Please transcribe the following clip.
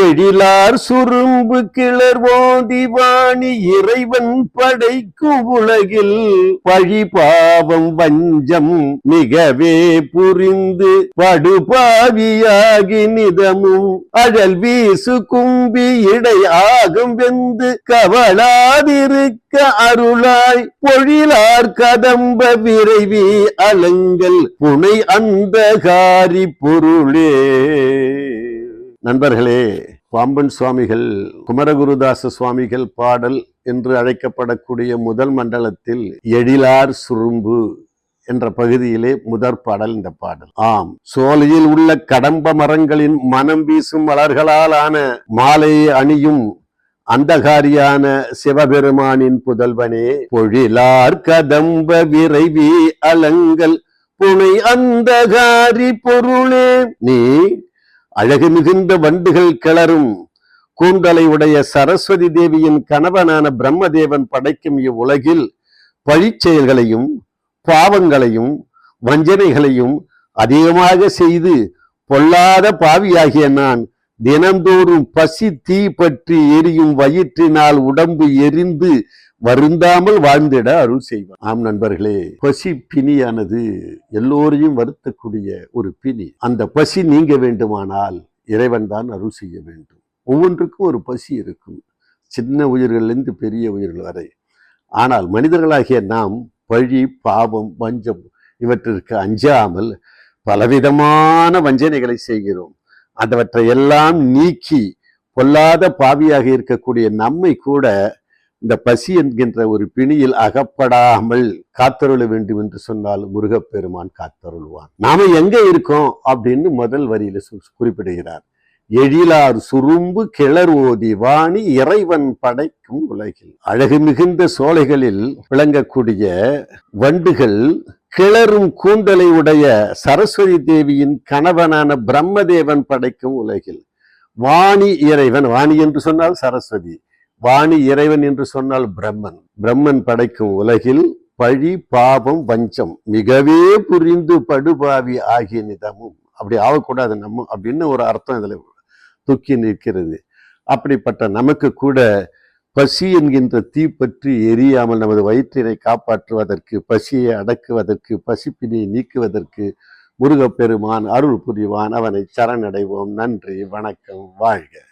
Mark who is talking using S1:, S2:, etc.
S1: எழிலார் சுரும்பு கிளர் ஓதிவாணி இறைவன் படைக்கும் உலகில் பழி பாவம் வஞ்சம் மிகவே புரிந்து படுபாவியாகி நிதமும் அழல் வீசு கும்பி இடை ஆகும் வெந்து கவலாதிருக்க அருளாய் பொழிலார் கதம்ப விரைவி அலங்கல் புனை அந்தகாரி பொருளே. நண்பர்களே பாம்பன் சுவாமிகள் குமரகுருதாச சுவாமிகள் பாடல் என்று அழைக்கப்படக்கூடிய முதல் மண்டலத்தில் எழிலார் சுரும்பு என்ற பகுதியிலே முதற் பாடல் இந்த பாடல். ஆம் சோலையில் உள்ள கடம்ப மரங்களின் மனம் வீசும் மலர்களால் ஆன மாலையை அணியும் அந்தகாரியான சிவபெருமானின் புதல்வனே பொழிலார் கதம்ப விரைவி அலங்கல் புனை அந்தகாரி பொருளே நீ அழகு மிகுந்த வண்டுகள் கிளறும். கூந்தலை உடைய சரஸ்வதி தேவியின் கணவனான பிரம்மதேவன் படைக்கும் இவ்வுலகில் பழிச்செயல்களையும் பாவங்களையும் வஞ்சனைகளையும் அதிகமாக செய்து பொல்லாத பாவியாகிய நான் தினந்தோறும் பசி தீ பற்றி எரியும் வயிற்றினால் உடம்பு எரிந்து வருந்தாமல் வாழ்ந்திட அருள் செய்வார். ஆம் நண்பர்களே பசி பிணியானது எல்லோரையும் வருத்தக்கூடிய ஒரு பிணி. அந்த பசி நீங்க வேண்டுமானால் இறைவன் தான் அருள் செய்ய வேண்டும். ஒவ்வொன்றுக்கும் ஒரு பசி இருக்கும். சின்ன உயிர்களிலிருந்து பெரிய உயிர்கள் வரை. ஆனால் மனிதர்களாகிய நாம் பழி பாவம் வஞ்சம் இவற்றிற்கு அஞ்சாமல் பலவிதமான வஞ்சனைகளை செய்கிறோம். அதவற்றை எல்லாம் நீக்கி பொல்லாத பாவியாக இருக்கக்கூடிய நம்மை கூட இந்த பசி என்கின்ற ஒரு பிணியில் அகப்படாமல் காத்தருள வேண்டும் என்று சொன்னால் முருகப்பெருமான் காத்தருள்வான் நாம எங்க இருக்கோம் அப்படின்னு முதல் வரியில சு- குறிப்பிடுகிறார். எழிலார் சுரும்பு கிளர் ஓதி வாணி இறைவன் படைக்கும் உலகில். அழகு மிகுந்த சோலைகளில் விளங்கக்கூடிய வண்டுகள் கிளறும் கூந்தலை உடைய சரஸ்வதி தேவியின் கணவனான பிரம்மதேவன் படைக்கும் உலகில். வாணி இறைவன் வாணி என்று சொன்னால் சரஸ்வதி. வாணி இறைவன் என்று சொன்னால் பிரம்மன். பிரம்மன் படைக்கும் உலகில் பழி பாவம் வஞ்சம் மிகவே புரிந்து படுபாவி ஆகிய நிதமும். அப்படி ஆகக்கூடாது நம்ம அப்படின்னு ஒரு அர்த்தம் இதில் தூக்கி நிற்கிறது. அப்படிப்பட்ட நமக்கு கூட பசி என்கின்ற தீ பற்றி எரியாமல் நமது வயிற்றினை காப்பாற்றுவதற்கு பசியை அடக்குவதற்கு பசிப்பினியை நீக்குவதற்கு முருகப்பெருமான் அருள் புரிவான். அவனை சரணடைவோம். நன்றி வணக்கம் வாழ்க.